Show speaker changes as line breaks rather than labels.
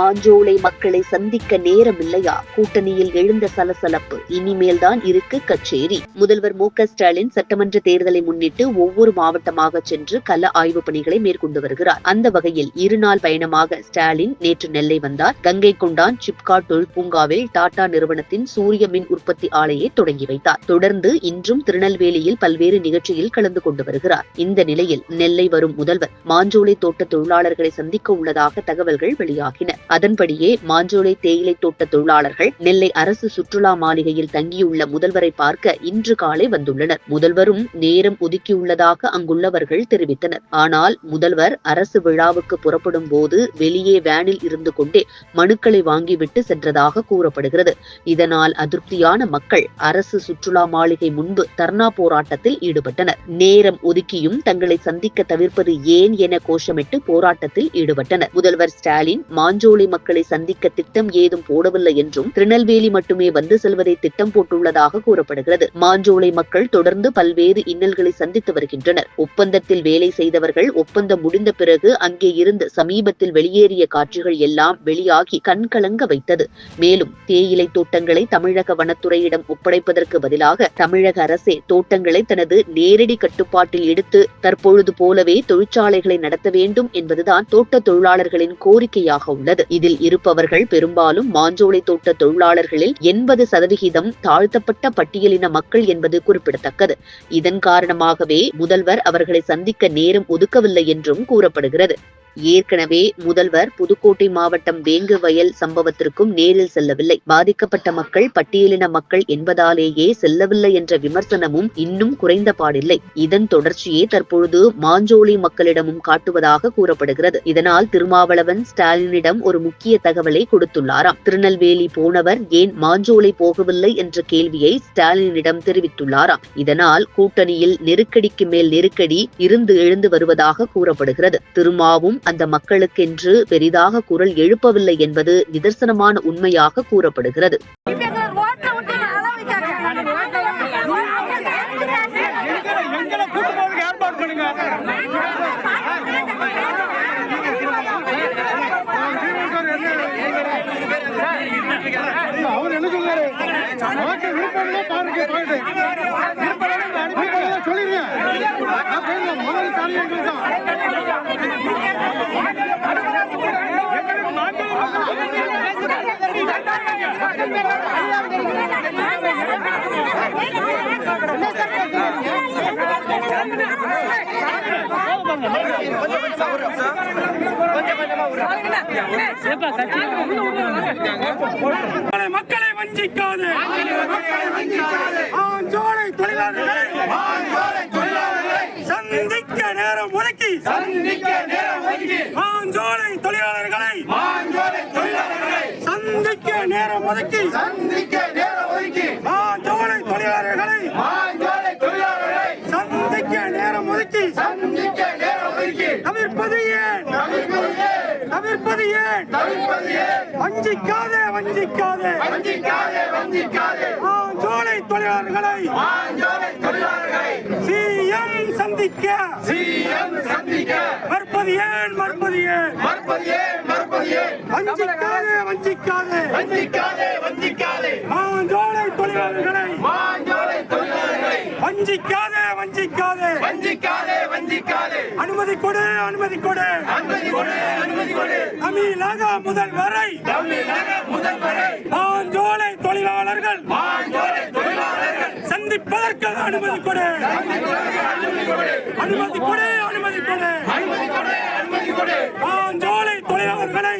மாஞ்சோலை மக்களை சந்திக்க நேரம் இல்லையா கூட்டணியில் எழுந்த சலசலப்பு இனிமேல் தான் இருக்கு கச்சேரி. முதல்வர் மு ஸ்டாலின் சட்டமன்ற தேர்தலை முன்னிட்டு ஒவ்வொரு மாவட்டமாக சென்று கள ஆய்வு பணிகளை மேற்கொண்டு வருகிறார். அந்த வகையில் இருநாள் பயணமாக ஸ்டாலின் நேற்று நெல்லை வந்தார். கங்கை கொண்டான் சிப்காட் தொழிற்பூங்காவில் டாடா நிறுவனத்தின் சூரிய மின் உற்பத்தி ஆலையை தொடங்கி வைத்தார். தொடர்ந்து இன்றும் திருநெல்வேலியில் பல்வேறு நிகழ்ச்சியில் கலந்து கொண்டு வருகிறார். இந்த நிலையில் நெல்லை வரும் முதல்வர் மாஞ்சோலை தோட்ட தொழிலாளர்களை சந்திக்க உள்ளதாக தகவல்கள் வெளியாகின. அதன்படியே மாஞ்சோலை தேயிலை தோட்ட தொழிலாளர்கள் நெல்லை அரசு சுற்றுலா மாளிகையில் தங்கியுள்ள முதல்வரை பார்க்க இன்று காலை வந்துள்ளனர். முதல்வரும் நேரம் ஒதுக்கியுள்ளதாக அங்குள்ளவர்கள் தெரிவித்தனர். ஆனால் முதல்வர் அரசு விழாவுக்கு புறப்படும் போது வெளியே வேனில் இருந்து கொண்டே மனுக்களை வாங்கிவிட்டு சென்றதாக கூறப்படுகிறது. இதனால் அதிருப்தியான மக்கள் அரசு சுற்றுலா மாளிகை முன்பு தர்ணா போராட்டத்தில் ஈடுபட்டனர். நேரம் ஒதுக்கியும் தங்களை சந்திக்க தவிர்ப்பது ஏன் என கோஷமிட்டு போராட்டத்தில் ஈடுபட்டனர். முதல்வர் ஸ்டாலின் மாஞ்சோலை மக்களை சந்திக்க திட்டம் ஏதும் போடவில்லை என்றும் திருநெல்வேலி மட்டுமே வந்து செல்வதை திட்டம் போட்டுள்ளதாக கூறப்படுகிறது. மாஞ்சோலை மக்கள் தொடர்ந்து பல்வேறு இன்னல்களை சந்தித்து வருகின்றனர். ஒப்பந்தத்தில் வேலை செய்தவர்கள் ஒப்பந்தம் முடிந்த பிறகு அங்கே இருந்து சமீபத்தில் வெளியேறிய காட்சிகள் எல்லாம் வெளியாகி கண்கலங்க வைத்தது. மேலும் தேயிலை தோட்டங்களை தமிழக வனத்துறையிடம் ஒப்படைப்பதற்கு பதிலாக தமிழக அரசே தோட்டங்களை தனது நேரடி கட்டுப்பாட்டில் எடுத்து தற்பொழுது போலவே தொழிற்சாலைகளை நடத்த வேண்டும் என்பதுதான் தோட்ட தொழிலாளர்களின் கோரிக்கையாக உள்ளது. இதில் இருப்பவர்கள் பெரும்பாலும் மாஞ்சோலை தோட்ட தொழிலாளர்களில் எண்பது சதவிகிதம் தாழ்த்தப்பட்ட பட்டியலின மக்கள் என்பது குறிப்பிடத்தக்கது. இதன் காரணமாகவே முதல்வர் அவர்களை சந்திக்க நேரம் ஒதுக்கவில்லை என்றும் கூறப்படுகிறது. ஏற்கனவே முதல்வர் புதுக்கோட்டை மாவட்டம் வேங்கு வயல் சம்பவத்திற்கும் நேரில் செல்லவில்லை. பாதிக்கப்பட்ட மக்கள் பட்டியலின மக்கள் என்பதாலேயே செல்லவில்லை என்ற விமர்சனமும் இன்னும் குறைந்த பாடில்லை. இதன் தொடர்ச்சியே தற்பொழுது மாஞ்சோலி மக்களிடமும் காட்டுவதாக கூறப்படுகிறது. இதனால் திருமாவளவன் ஸ்டாலினிடம் ஒரு முக்கிய தகவலை கொடுத்துள்ளாராம். திருநெல்வேலி போனவர் ஏன் மாஞ்சோலை போகவில்லை என்ற கேள்வியை ஸ்டாலினிடம் தெரிவித்துள்ளாராம். இதனால் கூட்டணியில் நெருக்கடிக்கு மேல் நெருக்கடி இருந்து எழுந்து வருவதாக கூறப்படுகிறது. திருமாவும் அந்த மக்களுக்கென்று பெரிதாக குரல் எழுப்பவில்லை என்பது நிதர்சனமான உண்மையாக கூறப்படுகிறது.
அவர் என்ன சொல்றாரு? மக்களை வஞ்சிக்காது. மக்களை வஞ்சிக்காது ஆஞ்சோலை தொழிலாளர்களை சந்திக்க நேரம் ஒதுக்கி. சந்திக்க நேரம் ஒதுக்கி. ஆஞ்சோலை தொழிலாளர்களை சந்திக்க நேரம் ஒதுக்கி. சந்திக்க நேரம் ஒதுக்கி. ஆஞ்சோலை தொழிலாளர்களை சந்திக்க நேரம் ஒதுக்கி. சந்திக்க நேரம் ஒதுக்கி. தவிர்ப்பது ஏன்? தவிர்ப்பது ஏன்? வஞ்சிக்காதே வஞ்சிக்காதே. வஞ்சிக்காதே வஞ்சிக்காதே. ஆஞ்சோலை தொழிலாளர்களை சிஎம் சந்திக்க. சிஎம் சந்திக்க. மறுப்பது ஏன் மறுப்பது ஏன்? மறுப்பது ஏன் மறுப்பது ஏன்? வஞ்சிக்காதே வஞ்சிக்காதே. வஞ்சிக்காதே வஞ்சிக்காதே. ஆஞ்சோலை தொழிலாளர்களை. மாஞ்சோலை தொழிலாளர்களை. வஞ்சிக்காதே வஞ்சிக்காதே. வஞ்சிக்காதே வஞ்சிக்காதே. அனுமதி கொடு அனுமதி கொடு. அனுமதி கொடு அனுமதி கொடு. தமிழக முதல்வரை. தமிழக முதல்வரை. சந்திப்பதற்கு அனுமதி கொடு. அனுமதி கொடு அனுமதி கொடு. பாஞ்சோலை தொழிலாளர்களை